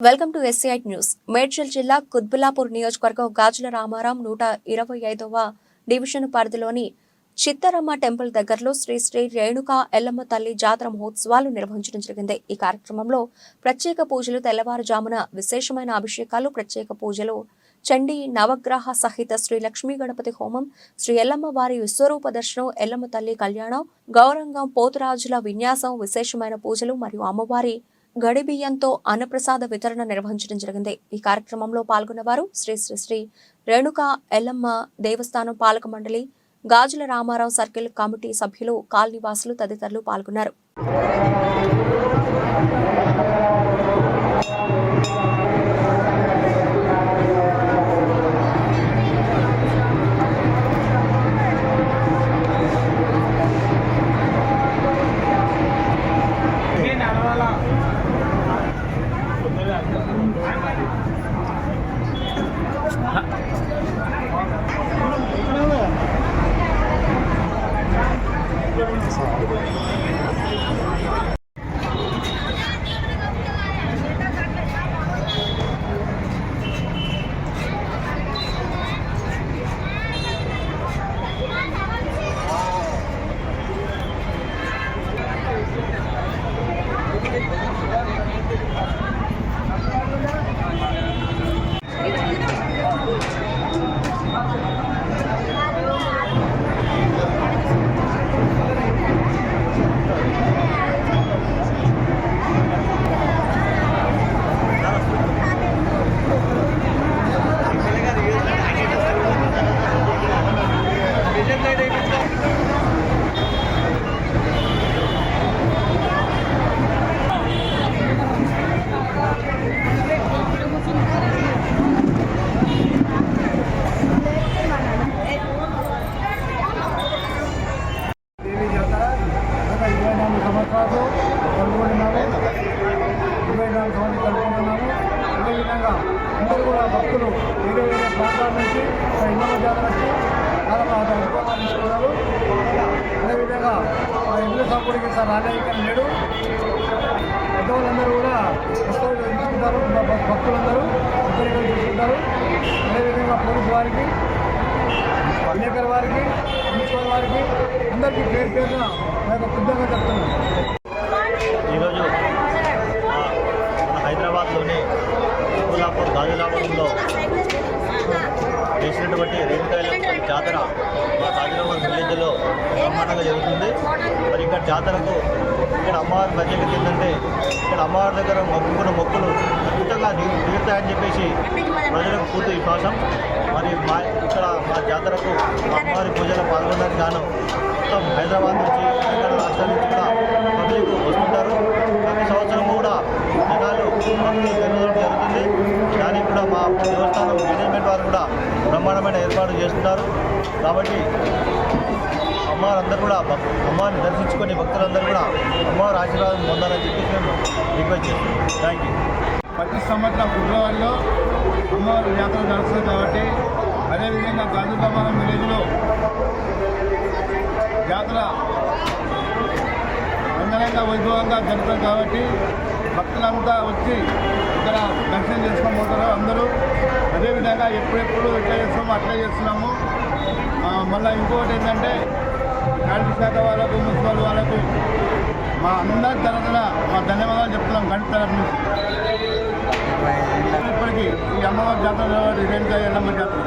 Welcome to SCI news. Medchal జిల్లా కుత్బుల్లాపూర్ నియోజకవర్గం గాజుల రామారాం నూట ఇరవై ఐదవ డివిజన్ పరిధిలోని చిత్తరమ్మ టెంపుల్ దగ్గరలో శ్రీ శ్రీ రేణుక ఎల్లమ్మ తల్లి జాతర మహోత్సవాలు నిర్వహించడం జరిగింది. ఈ కార్యక్రమంలో ప్రత్యేక పూజలు తెల్లవారుజామున విశేషమైన అభిషేకాలు ప్రత్యేక పూజలు చండీ నవగ్రహ సహిత శ్రీ లక్ష్మీ గణపతి హోమం శ్రీ ఎల్లమ్మ వారి విశ్వరూప దర్శనం ఎల్లమ్మ తల్లి కళ్యాణం గౌరంగం పోతురాజుల విన్యాసం విశేషమైన పూజలు మరియు అమ్మవారి గడిబియ్యంతో అన్నప్రసాద వితరణ నిర్వహించడం జరిగింది. ఈ కార్యక్రమంలో పాల్గొన్నవారు శ్రీ శ్రీ శ్రీ రేణుక ఎల్లమ్మ దేవస్థానం పాలక మండలి గాజుల రామారావు సర్కిల్ కమిటీ సభ్యులు కాలనీవాసులు తదితరులు పాల్గొన్నారు. よろしくお願いします。సంవత్సరాలు ఇరవై నాలుగు సంవత్సరాలు అదే అదేవిధంగా అందరూ కూడా భక్తులు వేరే వేరే ప్రాంతాల నుంచి మా ఇన్నమ జాతరకి చాలా బాగా అనుభవాలు తీసుకున్నారు అదేవిధంగా మా ఇంద్ర సభ్యుడికి సార్ రాజయ్య లేడు పెద్దవాళ్ళందరూ కూడా వస్తువులు తీసుకుంటారు మా భక్తులందరూ ఇద్దరు తీసుకుంటారు అదేవిధంగా పోలీసు వారికి విలేకరి వారికి మున్సిపల్ వారికి అందరికీ పేరు పేరున నా యొక్క కృతజ్ఞత చెప్తున్నాను లో చేసినటువంటి రేణుకాయల జాతర మా గాజులాబాద్ విలేజ్లో బ్రహ్మాండంగా జరుగుతుంది. మరి ఇక్కడ జాతరకు ఇక్కడ అమ్మవారి ప్రత్యేకత ఏంటంటే ఇక్కడ అమ్మవారి దగ్గర మొక్కుకున్న మొక్కులు అద్భుతంగా తీరుతాయని చెప్పేసి ప్రజలకు పూర్తి విశ్వాసం. మరి మా ఇక్కడ మా జాతరకు మా అమ్మవారి పూజలో పాల్గొనడానికి గాను మొత్తం హైదరాబాద్ నుంచి ఇతర రాష్ట్రాల నుంచి కూడా పబ్లిక్ వస్తుంటారు. ప్రతి సంవత్సరం కూడా జనాలు పెరగడం జరుగుతుంది. కూడా మా దేవస్థానం మేనేజ్మెంట్ వారు కూడా బ్రహ్మాండమైన ఏర్పాటు చేస్తున్నారు. కాబట్టి అమ్మవారందరూ కూడా అమ్మవారిని దర్శించుకొని భక్తులందరూ కూడా అమ్మవారి ఆశీర్వాదం పొందాలని చెప్పి మేము రిక్వెస్ట్ చేస్తున్నాం. థ్యాంక్ యూ ప్రతి సంవత్సరం ఫిబ్రవరిలో అమ్మవారి జాతర నడుస్తుంది కాబట్టి అదేవిధంగా గాజులమానం విలేజ్లో జాతర అంగరంగ వైభవంగా జరుగుతుంది కాబట్టి భక్తులంతా వచ్చి ఇక్కడ దర్శనం చేసుకొని పోతారు అందరూ? అదేవిధంగా ఎప్పుడెప్పుడు ఎట్లా చేస్తామో అట్లా చేస్తున్నాము. మళ్ళీ ఇంకొకటి ఏంటంటే కార్మిక శాఖ వాళ్ళకు మున్సిపల్ వాళ్ళకు మా అందరి తరఫున మా ధన్యవాదాలు చెప్తున్నాం గంట తరఫు నుంచి. ఇప్పటికీ ఈ అమ్మవారి జాతర రేణుకా ఎల్లమ్మ జాతర.